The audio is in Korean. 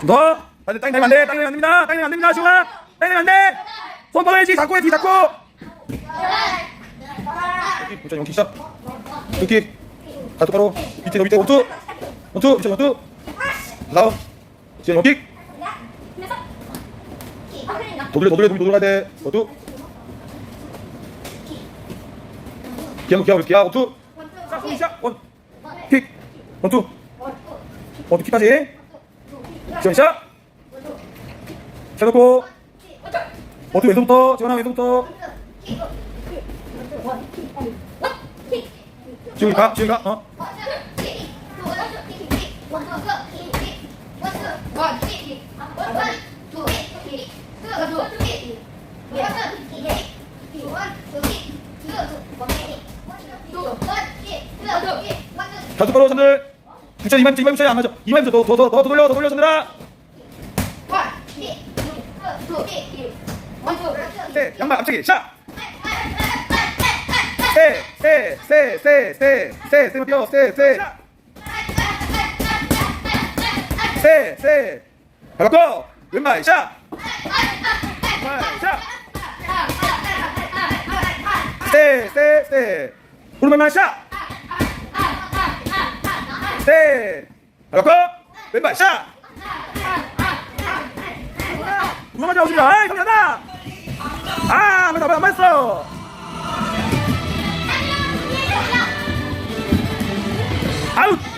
좀 더. 반대 땅이 안 돼. 땅이 안 됩니다. 땅이 안 됩니다. 시원아. 땅이 안 돼. 손 뻗어야지. 잡고 해. 뒤 잡고. 부천 용킥 시작. 용킥. 다투 바로 밑에 밑에 원투. 원투. 밑에 원투. 다음. 지금 용킥. 도돌려 도돌려 도돌려 가야 돼. 원투. 기아 기아 기아 원투. 자, 손 시작. 원. 킥. 원투. 원투 킥까지. 지원 시작. 쳐놓고. 원투 왼손부터. 지원아 왼손부터. 지금 가. 지금 가. 어. 다투 바로 선들. 부천 이만 이만 부천이 안 맞아. 이만 부천 더더더 돌려 더 돌려 선들아. 세 양말 앞차기 샷. 세세세세세세 세면 뛰어 세세 세세 바꿔 왼발 샷. 세세세 오른발만 샷. 세 바꿔 왼발 샷. 누가 맞아 오십니다. 아이 성현아. 아, 안 맞아, 안 맞았어. 아웃.